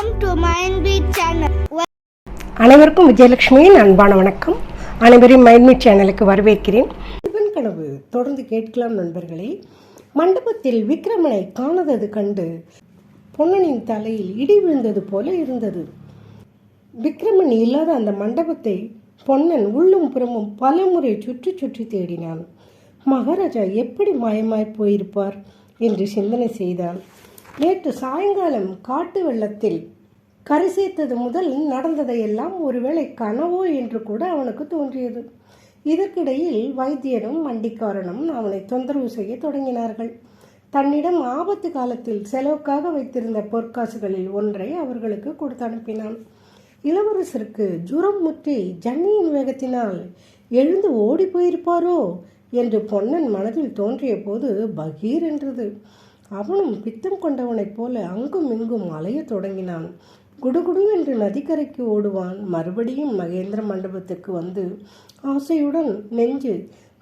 Welcome to mind beat channel அனைவருக்கும் விஜயலட்சுமியின் அன்பான வணக்கம். அனைவரையும் மைன்மீ சேனலுக்கு வரவேற்கிறேன். சிவன் கனவு தொடர்ந்து கேட்கலாம் நண்பர்களே. மண்டபத்தில் விக்ரமனை காணாதது கண்டு பொன்னனின் தலையில் இடி விழுந்தது போல இருந்தது. விக்ரமன் இல்லாத அந்த மண்டபத்தை பொன்னன் உள்ளும் புறமும் பலமுறை சுற்றி சுற்றி தேடினான். மகாராஜா எப்படி மாயமாய் போயிருப்பார் என்று சிந்தனை செய்தான். நேற்று சாயங்காலம் காட்டு வெள்ளத்தில் கரை சேர்த்தது முதல் நடந்ததையெல்லாம் ஒருவேளை கனவோ என்று கூட அவனுக்கு தோன்றியது. இதற்கிடையில் வைத்தியனும் வண்டிக்காரனும் அவனை தொந்தரவு செய்ய தொடங்கினார்கள். தன்னிடம் ஆபத்து காலத்தில் செலவுக்காக வைத்திருந்த பொற்காசுகளில் ஒன்றை அவர்களுக்கு கொடுத்து அனுப்பினான். இளவரசருக்கு ஜுரம் முற்றி ஜன்னியின் வேகத்தினால் எழுந்து ஓடி போயிருப்பாரோ என்று பொன்னன் மனதில் தோன்றிய போது பகீர் என்றது. அவனும் பித்தம் கொண்டவனைப் போல அங்கும் இங்கும் அலையத் தொடங்கினான். குடுகுடு என்று நதிக்கரைக்கு ஓடுவான். மறுபடியும் மகேந்திர மண்டபத்துக்கு வந்து ஆசையுடன் நெஞ்சு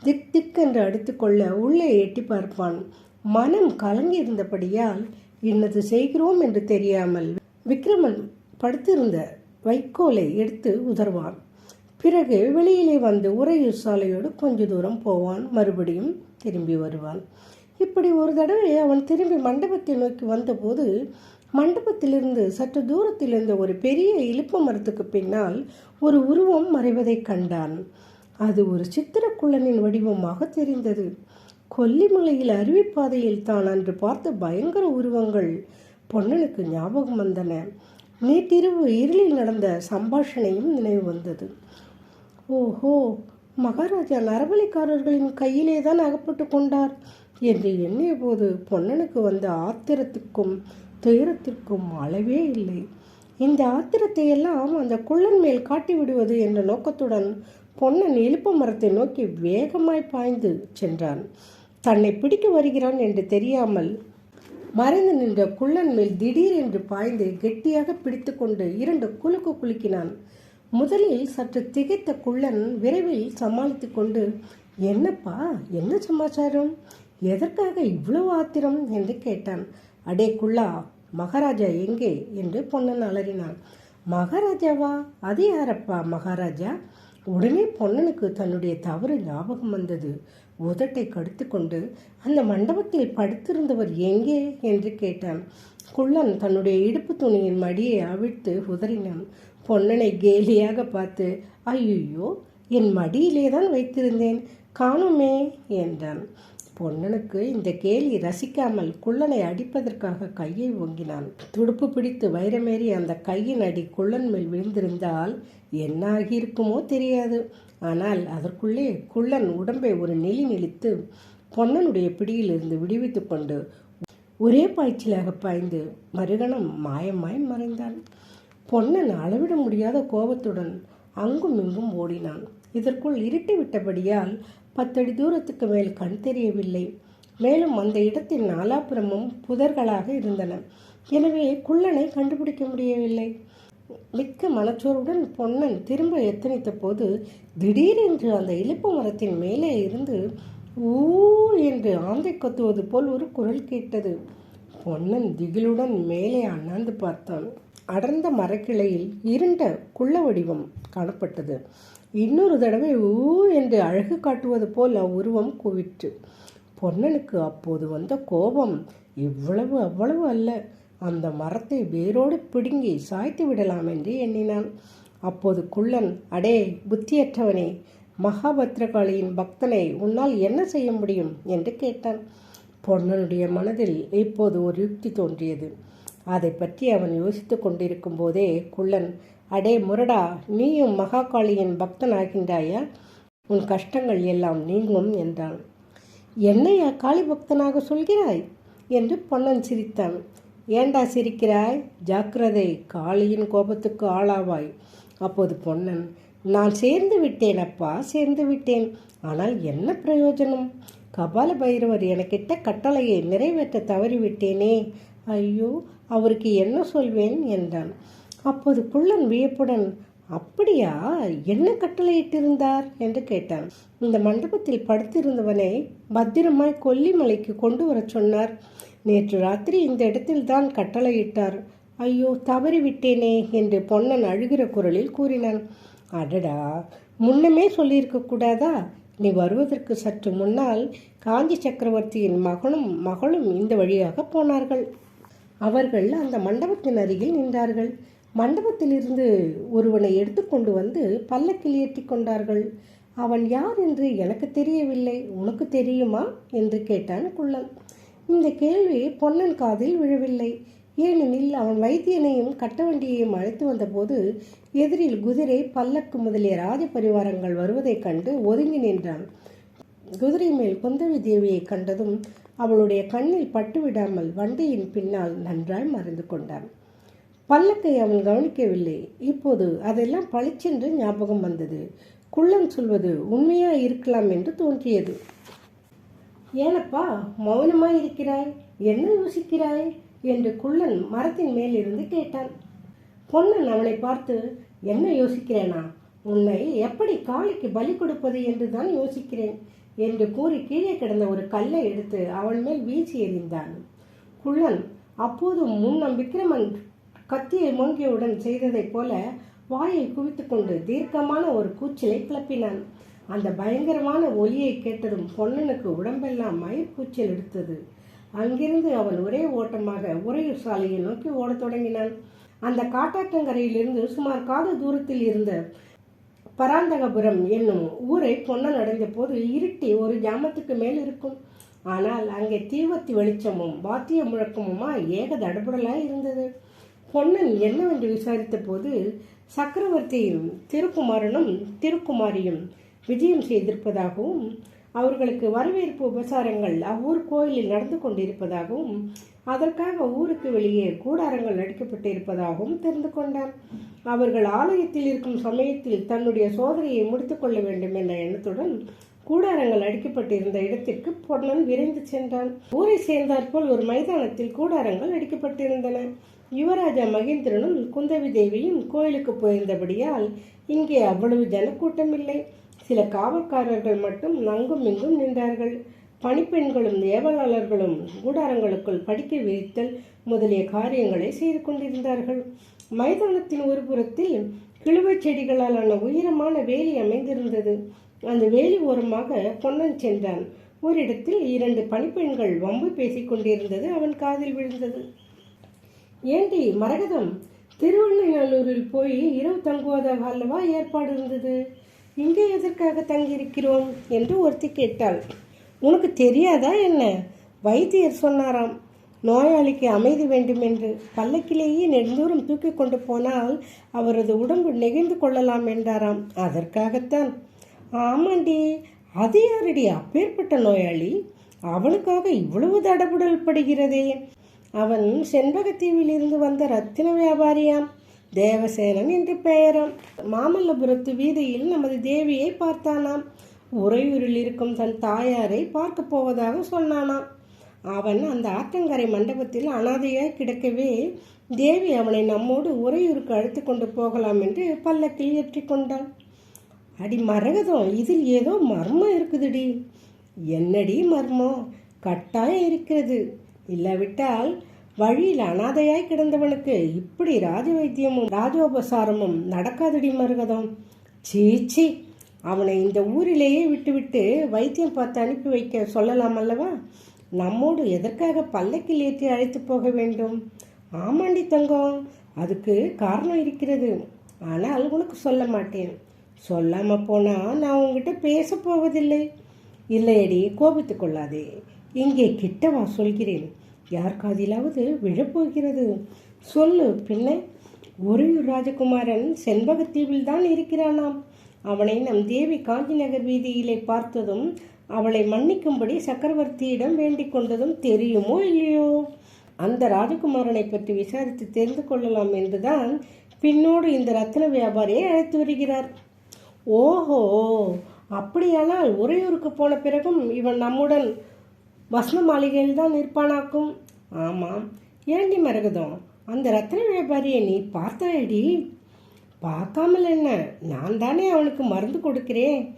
திக் திக் என்று அடித்துக்கொள்ள உள்ளே எட்டி பார்ப்பான். மனம் கலங்கியிருந்தபடியால் இன்னது செய்கிறோம் என்று தெரியாமல் விக்ரமன் படுத்திருந்த வைக்கோலை எடுத்து உதர்வான் பிறகு வெளியிலே வந்து உறையூர் சாலையோடு கொஞ்ச தூரம் போவான். மறுபடியும் திரும்பி வருவான். இப்படி ஒரு தடவை அவன் திரும்பி மண்டபத்தை நோக்கி வந்தபோது மண்டபத்திலிருந்து சற்று தூரத்தில் இருந்த ஒரு பெரிய இழுப்பு மரத்துக்கு பின்னால் ஒரு உருவம் மறைவதைக் கண்டான். அது ஒரு சித்திரக்குள்ளனின் வடிவமாக தெரிந்தது. கொல்லிமலையில் அருவிப்பாதையில் தான் அன்று பார்த்த பயங்கர உருவங்கள் பொன்னனுக்கு ஞாபகம் வந்தன. நேற்றிரவு இருளில் நடந்த சம்பாஷணையும் நினைவு வந்தது. ஓஹோ மகாராஜா நரபலிக்காரர்களின் கையிலே தான் அகப்பட்டு கொண்டார். என்று எண்ணிய போது பொன்னனுக்கு வந்த ஆத்திரத்துக்கும் துயரத்திற்கும் அளவே இல்லை. இந்த ஆத்திரத்தை எல்லாம் அந்த குள்ளன் மேல் காட்டி விடுவது என்ற நோக்கத்துடன் பொன்னன் இலுப்ப மரத்தை நோக்கி வேகமாய் பாய்ந்து சென்றான். தன்னை பிடிக்க வருகிறான் என்று தெரியாமல் மறைந்து நின்ற குள்ளன் மேல் திடீரென்று பாய்ந்து கெட்டியாக பிடித்துக்கொண்டு இரண்டு குலுக்கு குலுக்கினான். முதலில் சற்று திகைத்த குள்ளன் விரைவில் சமாளித்து கொண்டு என்னப்பா என்ன சமாச்சாரம்? எதற்காக இவ்வளவு ஆத்திரம்? என்று கேட்டான். அடே குள்ளா மகாராஜா எங்கே? என்று பொன்னன் அலறினான். மகாராஜாவா? அது யாரப்பா மகாராஜா? உடனே பொன்னனுக்கு தன்னுடைய தவறு ஞாபகம் வந்தது. உதட்டை கடுத்துக்கொண்டு கொண்டு அந்த மண்டபத்தில் படுத்திருந்தவர் எங்கே? என்று கேட்டான். குள்ளன் தன்னுடைய இடுப்பு துணியின் மடியை அவிழ்த்து உதறினான். பொன்னனை கேலியாக பார்த்து ஐயோ என் மடியிலே தான் வைத்திருந்தேன். காணுமே என்றான். பொன்னனுக்கு இந்த கேலி ரசிக்காமல் குள்ளனை அடிப்பதற்காக கையை ஓங்கினான். துடுப்பு பிடித்து வைரமேறி அந்த கையின் அடி குள்ளன் மேல் விழுந்திருந்தால் என்ன ஆகியிருக்குமோ தெரியாது. ஆனால் அதற்குள்ளே குள்ளன் உடம்பை ஒரு நெளி நெளித்து பொன்னனுடைய பிடியிலிருந்து விடுவித்து கொண்டு ஒரே பாய்ச்சலாக பாய்ந்து மறுகணம் மாயமாய் மறைந்தான். பொன்னன் அளவிட முடியாத கோபத்துடன் அங்கும் இங்கும் ஓடினான். இதற்குள் இருட்டி விட்டபடியால் பத்தடி தூரத்துக்கு மேல் கண் தெரியவில்லை. மேலும் அந்த இடத்தின் நாலாபுறமும் புதர்களாக இருந்தன. எனவே குள்ளனை கண்டுபிடிக்க முடியவில்லை. மிக்க மனச்சோருடன் பொன்னன் திரும்ப எத்தனித்த போது திடீரென்று அந்த இலுப்பு மரத்தின் மேலே இருந்து ஊ என்று ஆந்தை கொத்துவது போல் ஒரு குரல் கேட்டது. பொன்னன் திகிலுடன் மேலே அண்ணாந்து பார்த்தான். அடர்ந்த மரக்கிளையில் இருண்ட குள்ள வடிவம் காணப்பட்டது. இன்னொரு தடவை ஊ என்று அழகு காட்டுவது போல் அவ்வுருவம் கூவிற்று பொன்னனுக்கு அப்போது வந்த கோபம் இவ்வளவு அவ்வளவு அல்ல. அந்த மரத்தை வேரோடு பிடுங்கி சாய்த்து விடலாம் என்று எண்ணினான். அப்போது குள்ளன் அடே புத்தியற்றவனே மகாபத்ரகாளியின் பக்தனை உன்னால் என்ன செய்ய முடியும்? என்று கேட்டான். பொன்னனுடைய மனதில் இப்போது ஒரு யுக்தி தோன்றியது. அதை பற்றி அவன் யோசித்து கொண்டிருக்கும் போதே குள்ளன் அடே முரடா நீயும் மகாகாளியின் பக்தன் ஆகின்றாயா உன் கஷ்டங்கள் எல்லாம் நீங்கும் என்றான். என்னையா காளி பக்தனாக சொல்கிறாய்? என்று பொன்னன் சிரித்தான். ஏண்டா சிரிக்கிறாய்? ஜாக்கிரதை காளியின் கோபத்துக்கு ஆளாவாய். அப்போது பொன்னன் நான் சேர்ந்து விட்டேன் அப்பா சேர்ந்து விட்டேன். ஆனால் என்ன பிரயோஜனம்? கபால பைரவர் எனக்கிட்ட கட்டளையை நிறைவேற்ற தவறிவிட்டேனே. ஐயோ அவருக்கு என்ன சொல்வேன்? என்றான். அப்போது குள்ளன் வியப்புடன் அப்படியா? என்ன கட்டளையிட்டிருந்தார்? என்று கேட்டான். இந்த மண்டபத்தில் படுத்திருந்தவனை பத்திரமாய் கொல்லிமலைக்கு கொண்டு வரச் சொன்னார். நேற்று ராத்திரி இந்த இடத்தில் தான் கட்டளையிட்டார். ஐயோ தவறிவிட்டேனே என்று பொன்னன் அழுகிற குரலில் கூறினான். அடடா! முன்னமே சொல்லியிருக்க கூடாதா? நீ வருவதற்கு சற்று முன்னால் காஞ்சி சக்கரவர்த்தியின் மகனும் மகளும் இந்த வழியாக போனார்கள். அவர்கள் அந்த மண்டபத்தின் அருகில் நின்றார்கள். மண்டபத்திலிருந்து ஒருவனை எடுத்துக்கொண்டு வந்து பல்லக்கில் ஏற்றி கொண்டார்கள். அவன் யார் என்று எனக்கு தெரியவில்லை. உனக்கு தெரியுமா? என்று கேட்டான் குள்ளன். இந்த கேள்வி பொன்னன் காதில் விழவில்லை. ஏனெனில் அவன் வைத்தியனையும் கட்டவண்டியையும் அழைத்து வந்தபோது எதிரில் குதிரை பல்லக்கு முதலிய ராஜ பரிவாரங்கள் வருவதைக் கண்டு ஒதுங்கி நின்றான். குதிரை மேல் குந்தவி தேவியை கண்டதும் அவளுடைய கண்ணில் பட்டுவிடாமல் வண்டியின் பின்னால் நன்றாய் மறைந்து கொண்டான். பல்லக்கை அவன் கவனிக்கவில்லை. இப்போது அதெல்லாம் பளிச்சென்று ஞாபகம் வந்தது. குள்ளன் சொல்வது உண்மையா இருக்கலாம் என்று தோன்றியது. ஏனப்பா மௌனமாய் இருக்கிறாய்? என்ன யோசிக்கிறாய்? என்று குள்ளன் மரத்தின் மேலிருந்து கேட்டான். பொன்னன் அவனை பார்த்து என்ன யோசிக்கிறேனா? உன்னை எப்படி காளிக்கு பலி கொடுப்பது என்று தான் யோசிக்கிறேன் என்று கூறி கீழே கிடந்த ஒரு கல்லை எடுத்து அவன் மேல் வீசி எறிந்தான். குள்ளன் அப்போது முன்னம் விக்ரமன் கத்தியை மோங்கியவுடன் செய்ததைப் போல வாயை குவித்துக்கொண்டு தீர்க்கமான ஒரு கூச்சலை கிளப்பினான். அந்த பயங்கரமான ஒலியை கேட்டதும் பொன்னனுக்கு உடம்பெல்லாம் மயிர் கூச்சல் எடுத்தது. அங்கிருந்து அவன் ஒரே ஓட்டமாக உறையூர் சாலையை நோக்கி ஓடத் தொடங்கினான். அந்த காட்டாற்றங்கரையிலிருந்து சுமார் காத தூரத்தில் இருந்த பராந்தகபுரம் என்னும் ஊரை பொன்னன் அடைந்த போது இருட்டி ஒரு ஜாமத்துக்கு மேல் இருக்கும். ஆனால் அங்கே தீவத்தி வெளிச்சமும் வாத்திய முழக்கமுமா ஏக தடபுடலாய் இருந்தது. பொன்னன் என்னவென்று விசாரித்த போது சக்கரவர்த்தியும் திருக்குமாரனும் திருக்குமாரியும் விஜயம் செய்திருப்பதாகவும் அவர்களுக்கு வரவேற்பு உபசாரங்கள் அவ்வூர் கோயிலில் நடந்து கொண்டிருப்பதாகவும் அதற்காக ஊருக்கு வெளியே கூடாரங்கள் அடிக்கப்பட்டிருப்பதாகவும் தெரிந்து கொண்டான் அவர்கள் ஆலயத்தில் இருக்கும் சமயத்தில் தன்னுடைய சோதனையை முடித்துக்கொள்ள வேண்டும் என்ற எண்ணத்துடன் கூடாரங்கள் அடிக்கப்பட்டிருந்த இடத்திற்கு பொன்னன் விரைந்து சென்றான். ஊரை சேர்ந்தாற்போல் ஒரு மைதானத்தில் கூடாரங்கள் அடிக்கப்பட்டிருந்தன யுவராஜா மகேந்திரனும் குந்தவி தேவியும் கோயிலுக்கு போயிருந்தபடியால் இங்கே அவ்வளவு ஜனக்கூட்டம் இல்லை சில காவல்காரர்கள் மட்டும் அங்கும் இங்கும் நின்றார்கள். பணிப்பெண்களும் ஏவலாளர்களும் கூடாரங்களுக்குள் படிக்க விரித்தல் முதலிய காரியங்களை செய்து கொண்டிருந்தார்கள். மைதானத்தின் ஒரு புறத்தில் கிழுவைச் செடிகளாலான உயரமான வேலி அமைந்திருந்தது. அந்த வேலி ஓரமாக பொன்னன் சென்றான். ஓரிடத்தில் இரண்டு பணிப்பெண்கள் வம்பு பேசிக் கொண்டிருந்தது அவன் காதில் விழுந்தது. ஏண்டி மரகதம்? திருவண்ணநல்லூரில் போய் இரவு தங்குவதாக அல்லவா ஏற்பாடு இருந்தது? இங்கே எதற்காக தங்கியிருக்கிறோம்? என்று ஒருத்தி கேட்டாள். உனக்கு தெரியாதா என்ன? வைத்தியர் சொன்னாராம். நோயாளிக்கு அமைதி வேண்டும் என்று பல்லக்கிலேயே நெடுந்தூரம் தூக்கி கொண்டு போனால் அவரது உடம்பு நெகிழ்ந்து கொள்ளலாம் என்றாராம். அதற்காகத்தான். ஆமாண்டி அது யாரடி அப்பேற்பட்ட நோயாளி? அவனுக்காக இவ்வளவு தடபுடல் படுகிறதே. அவன் செண்பகத்தீவில் இருந்து வந்த ரத்தின வியாபாரியாம் தேவசேனன் என்று பெயரம். மாமல்லபுரத்து வீதியில் நமது தேவியை பார்த்தானாம். உறையூரில் இருக்கும் தன் தாயாரை பார்க்க போவதாக சொன்னானாம். அவன் அந்த ஆற்றங்கரை மண்டபத்தில் அனாதையாய் கிடக்கவே தேவி அவனை நம்மோடு உறையூருக்கு அழைத்து கொண்டு போகலாம் என்று பல்லக்கில் ஏற்றி கொண்டான். அடி மரகதம் இதில் ஏதோ மர்மம் இருக்குதுடி. என்னடி மர்மம்? கட்டாயம் இருக்கிறது. இல்லாவிட்டால் வழியில் அனாதையாய் கிடந்தவனுக்கு இப்படி ராஜ வைத்தியமும் ராஜோபசாரமும் நடக்காதடி மருகதம். சீச்சி அவனை இந்த ஊரிலேயே விட்டுவிட்டு வைத்தியம் பார்த்து அனுப்பி வைக்க சொல்லலாம் அல்லவா? நம்மோடு எதற்காக பல்லக்கில் ஏற்றி அழைத்து போக வேண்டும்? ஆமாண்டி தங்கம் அதுக்கு காரணம் இருக்கிறது. ஆனால் உனக்கு சொல்ல மாட்டேன். சொல்லாமல் போனால் நான் உங்ககிட்ட பேச போவதில்லை. இல்லையடி கோபித்து கொள்ளாதே. இங்கே கிட்டவா சொல்கிறேன்? யார் காதிலாவது விழப்போகிறது? சொல்லு பிள்ளை. ஒரு ராஜகுமாரன் செண்பகத்தீவில் தான் இருக்கிறானாம். அவனை நம் தேவி காஞ்சி நகர் வீதியிலே பார்த்ததும் அவளை மன்னிக்கும்படி சக்கரவர்த்தியிடம் வேண்டிக் கொண்டதும் தெரியுமோ இல்லையோ? அந்த ராஜகுமாரனை பற்றி விசாரித்து தெரிந்து கொள்ளலாம் என்றுதான் பின்னோடு இந்த ரத்ன வியாபாரியை அழைத்து வருகிறார். ஓஹோ அப்படியானால் உறையூருக்கு போன பிறகும் இவன் நம்முடன் பஸ்ம மாளிகையில் தான் நிற்பானாக்கும்? ஆமாம். ஏண்டி மரகதம். அந்த ரத்ன வியாபாரியை நீ பார்த்தாயடி. பார்க்காமல் என்ன? நான் தானே அவனுக்கு மருந்து கொடுக்கிறேன்.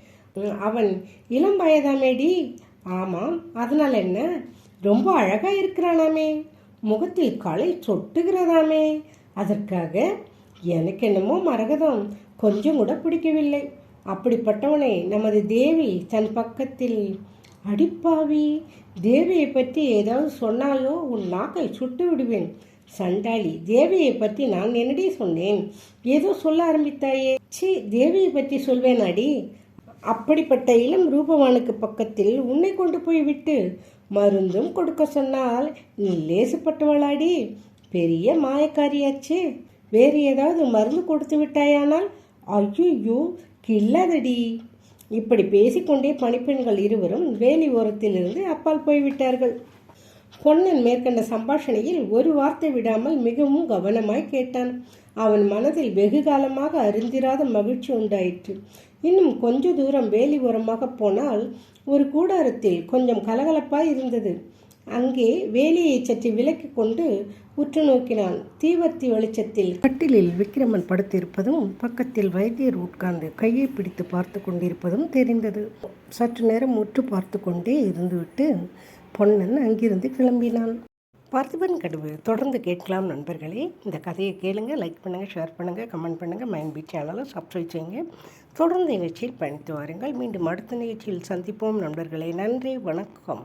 அவன் இளம் வயதாமேடி. ஆமாம். அதனால் என்ன? ரொம்ப அழகாக இருக்கிறானாமே. முகத்தில் களை சொட்டுகிறதாமே. அதற்காக எனக்கு என்னமோ மரகதம். கொஞ்சம் கூட பிடிக்கவில்லை. அப்படிப்பட்டவனை நமது தேவி தன் பக்கத்தில் அடிப்பாவி. தேவியை பற்றி ஏதாவது சொன்னாலோ உன் நாக்கை சுட்டு விடுவேன். சண்டாளி தேவியை பற்றி நான் என்னடி சொன்னேன்? ஏதோ சொல்ல ஆரம்பித்தாயே. சி தேவியை பற்றி சொல்வேன் அடி அப்படிப்பட்ட இளம் ரூபவானுக்கு பக்கத்தில் உன்னை கொண்டு போய் விட்டு மருந்தும் கொடுக்க சொன்னால் நீ லேசுப்பட்டவளாடி. பெரிய மாயக்காரியாச்சே. வேறு ஏதாவது மருந்து கொடுத்து விட்டாயானால்? ஐயோ கில்லாதடி. இப்படி பேசிக்கொண்டே பணிப்பெண்கள் இருவரும் வேலி ஓரத்திலிருந்து அப்பால் போய்விட்டார்கள். பொன்னன் மேற்கண்ட சம்பாஷணையில் ஒரு வார்த்தை விடாமல் மிகவும் கவனமாய் கேட்டான். அவன் மனதில் வெகு காலமாக அறிந்திராத மகிழ்ச்சி உண்டாயிற்று. இன்னும் கொஞ்ச தூரம் வேலி ஓரமாக போனால் ஒரு கூடாரத்தில் கொஞ்சம் கலகலப்பாய் இருந்தது. அங்கே வேலியை சற்று விலக்கி கொண்டு உற்று நோக்கினான். தீவர்த்தி வெளிச்சத்தில் கட்டிலில் விக்கிரமன் படுத்திருப்பதும் பக்கத்தில் வைத்தியர் உட்கார்ந்து கையை பிடித்து பார்த்து கொண்டிருப்பதும் தெரிந்தது. சற்று நேரம் உற்று பார்த்து கொண்டே இருந்துவிட்டு பொன்னன் அங்கிருந்து கிளம்பினான். பார்த்திபன் கடுவு தொடர்ந்து கேட்கலாம் நண்பர்களே. இந்த கதையை கேளுங்கள் லைக் பண்ணுங்கள் ஷேர் பண்ணுங்கள் கமெண்ட் பண்ணுங்கள் மைண்ட் பீட் சேனலை சப்ஸ்கிரைப் செய்யுங்க. தொடர்ந்து நிகழ்ச்சியில் பயணித்து வாருங்கள். மீண்டும் அடுத்த நிகழ்ச்சியில் சந்திப்போம் நண்பர்களே. நன்றி வணக்கம்.